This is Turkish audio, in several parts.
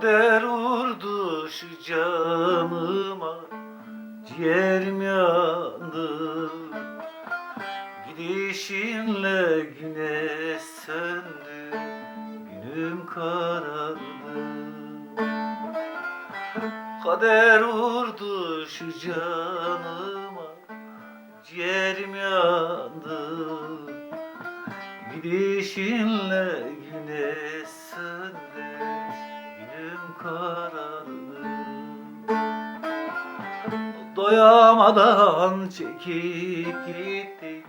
Kader vurdu şu canıma. Ciğerim yandı. Gidişinle güneş söndü. Günüm karardı. Kader vurdu şu canıma. Ciğerim yandı. Gidişinle güneş söndü Karardı Doyamadan çekip gittin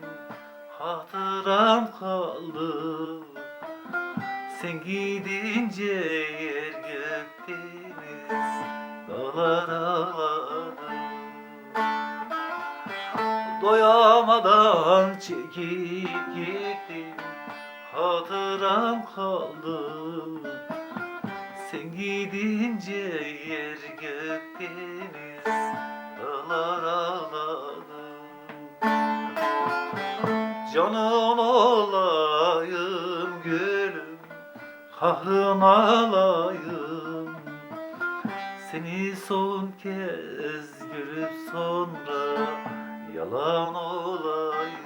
Hatıram kaldı. Sen gidince yer gök deniz Dağlar ağladı. Doyamadan çekip gittin Hatıram kaldı Sen gidince yer gök deniz Dağlar ağladı Canım olayım gülüm Kahrın alayım Seni son kez görüp sonra Yalan olayım.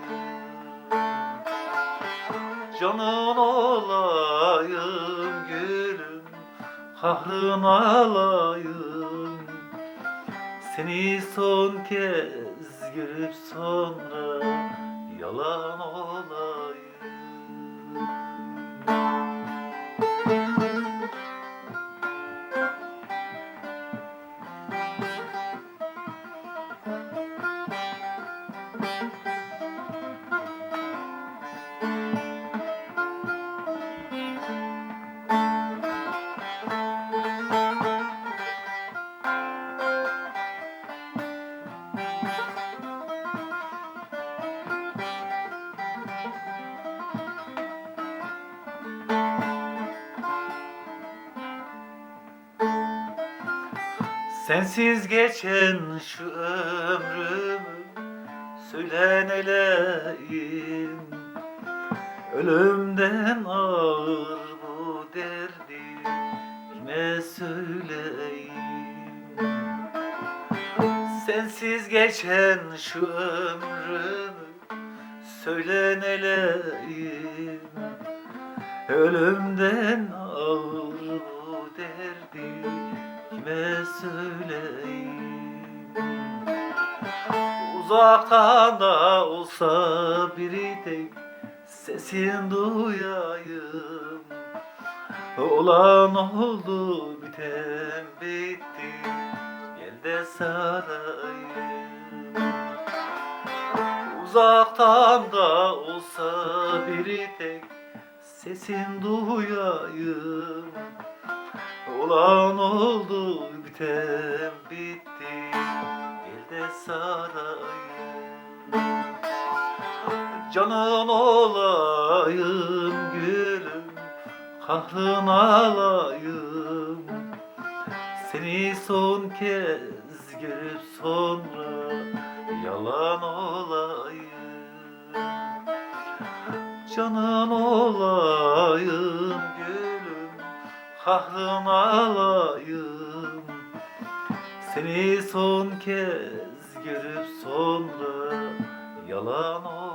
Canın olayım gülüm Kahrın alayım. Seni son kez görüp sonra Yalan olayım Sensiz geçen şu ömrümü Söyle neleyim Ölümden ağır bu derdi Kime söyleyeyim? Sensiz geçen şu ömrümü Söyle neleyim Ölümden ağır Kime söyleyeyim Uzaktan da olsa biri tek Sesin duyayım. Olan oldu biten bitti. Gel de sarayım. Uzaktan da olsa biri tek Sesin duyayım. Olan oldu biten bitti Gel de sarayım. Canın olayım gülüm Kahrın alayım. Seni son kez görüp sonra Yalan olayım. Canın olayım gülüm Kahrın alayım Seni son kez görüp sonra Yalan olayım